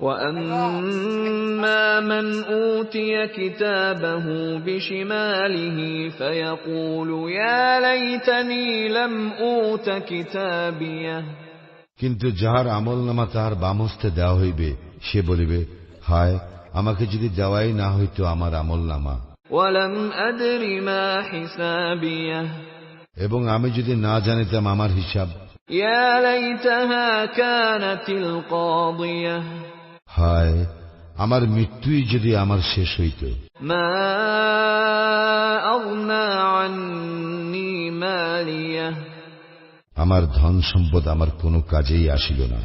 وأما من أوتي كتابه بشماله فيقول يا ليتني لم أوت كتابيه কিন্তু যাহার আমল নামা তাহার বামস্তে দেওয়া হইবে সে বলিবে হায় আমাকে যদি দেওয়াই না হইতো আমার আমল নামা ولم أدر ما حسابيه এবং আমি যদি না জানিতাম আমার হিসাব يا ليتها كانت القاضية হায় আমার মৃত্যুই যদি আমার শেষ হইত। আমার ধন সম্পদ আমার কোন কাজেই আসিল না।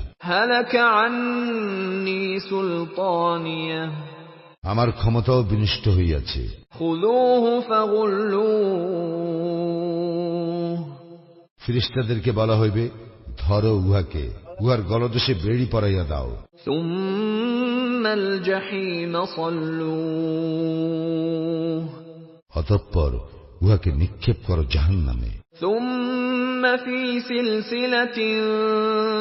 আমার ক্ষমতাও বিনষ্ট হইয়াছে। ফিরিস্তাদেরকে বলা হইবে ধরো উহাকে। উহার গলদেশে বেড়ি পরাইয়া দাও ثم الجحيم صلوه অতঃপর উহাকে নিক্ষেপ করো জাহান নামে ثم في سلسلة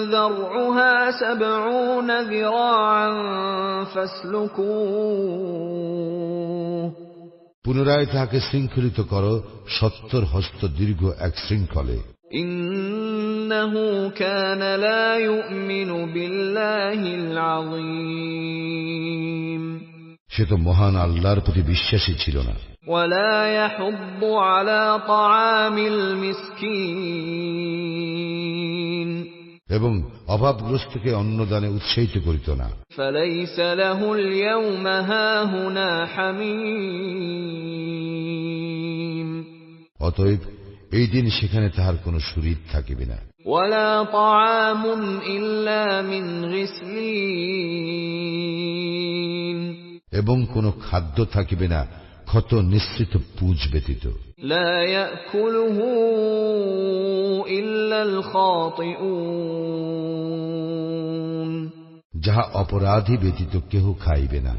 ذرعها سبعون ذراعا فاسلكوه পুনরায় তাহাকে শৃঙ্খলিত করো সত্তর হস্ত দীর্ঘ এক শৃঙ্খলে إنه كان لا يؤمن بالله العظيم সে তো মহান আল্লাহর প্রতি বিশ্বাসী ছিল না ولا يحض على طعام المسكين এবং অভাবগ্রস্তকে অন্নদানে উৎসাহিত করিত না فليس له اليوم هاهنا حميم অতএব এই দিন সেখানে তাহার কোনো সুরিদ থাকিবে না ولا طعام إلا من غسلين এবং কোনো খাদ্য থাকিবে না ক্ষত নিশ্চিত পুঁজ ব্যতীত لا يأكله إلا الخاطئون যাহা অপরাধী ব্যতীত কেহ খাইবে না